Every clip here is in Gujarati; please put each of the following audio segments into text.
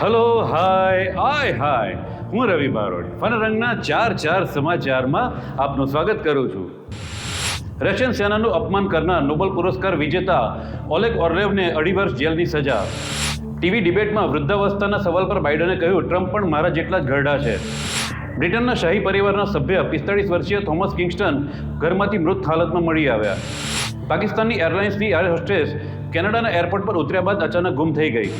હલો હાય હાય હાય હું રવિ બારોટ ફન રંગના ચાર ચાર સમાચારમાં આપનું સ્વાગત કરું છું. રશિયન સેનાનું અપમાન કરનાર નોબેલ પુરસ્કાર વિજેતા ઓલેગ ઓર્લેવને અઢી વર્ષ જેલની સજા. ટીવી ડિબેટમાં વૃદ્ધાવસ્થાના સવાલ પર બાઇડને કહ્યું, ટ્રમ્પ પણ મારા જેટલા જ ઘરડા છે. બ્રિટનના શાહી પરિવારના સભ્ય પિસ્તાળીસ વર્ષીય થોમસ કિંગસ્ટન ઘરમાંથી મૃત હાલતમાં મળી આવ્યા. પાકિસ્તાનની એરલાઇન્સની એર હોસ્ટેસ કેનેડાના એરપોર્ટ પર ઉતર્યા બાદ અચાનક ગુમ થઈ ગઈ.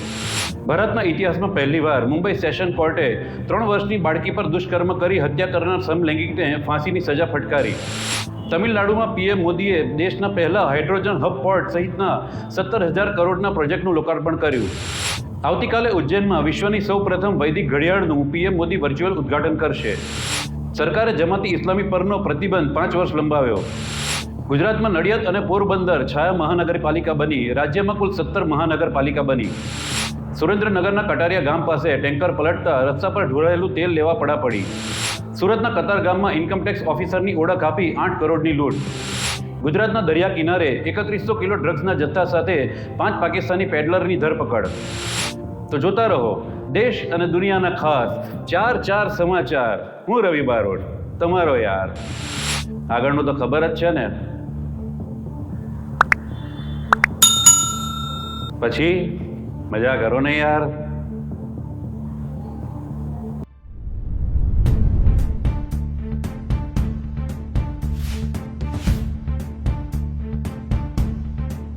ભારતના ઇતિહાસમાં પહેલીવાર મુંબઈ સેશન કોર્ટે ત્રણ વર્ષની બાળકી પર દુષ્કર્મ કરી હત્યા કરનાર સમલૈંગિકને ફાંસીની સજા ફટકારી. તમિલનાડુમાં પીએમ મોદીએ દેશના પહેલા હાઇડ્રોજન હબ પોર્ટ સહિતના સત્તર હજાર કરોડના પ્રોજેક્ટનું લોકાર્પણ કર્યું. આવતીકાલે ઉજ્જૈનમાં વિશ્વની સૌ પ્રથમ વૈદિક ઘડિયાળનું પીએમ મોદી વર્ચ્યુઅલ ઉદ્ઘાટન કરશે. સરકારે જમાતી ઇસ્લામી પરનો પ્રતિબંધ પાંચ વર્ષ લંબાવ્યો. ગુજરાતમાં નડિયાદ અને પોરબંદર છાયા મહાનગરપાલિકા બની, રાજ્યમાં કુલ સત્તર મહાનગરપાલિકા બની. સુરેન્દ્રનગરના કટારિયા ગામ પાસે ટેન્કર પલટતા રસ્તા પર ઢોળાયેલું તેલ લેવા પડા પડી. સુરતના કતાર ગામમાં ઇન્કમટેક્સ ઓફિસરની ઓળખ આપી આઠ કરોડની લૂંટ. ગુજરાતના દરિયા કિનારે એકત્રીસો કિલો ડ્રગ્સના જથ્થા સાથે પાંચ પાકિસ્તાની પેડલરની ધરપકડ. તો જોતા રહો, દેશ અને દુનિયાના ખાસ ચાર ચાર સમાચાર. હું રવિ બારોડ તમારો યાર. આગળનું તો ખબર જ છે ને. પછી? મજા કરો ને યાર?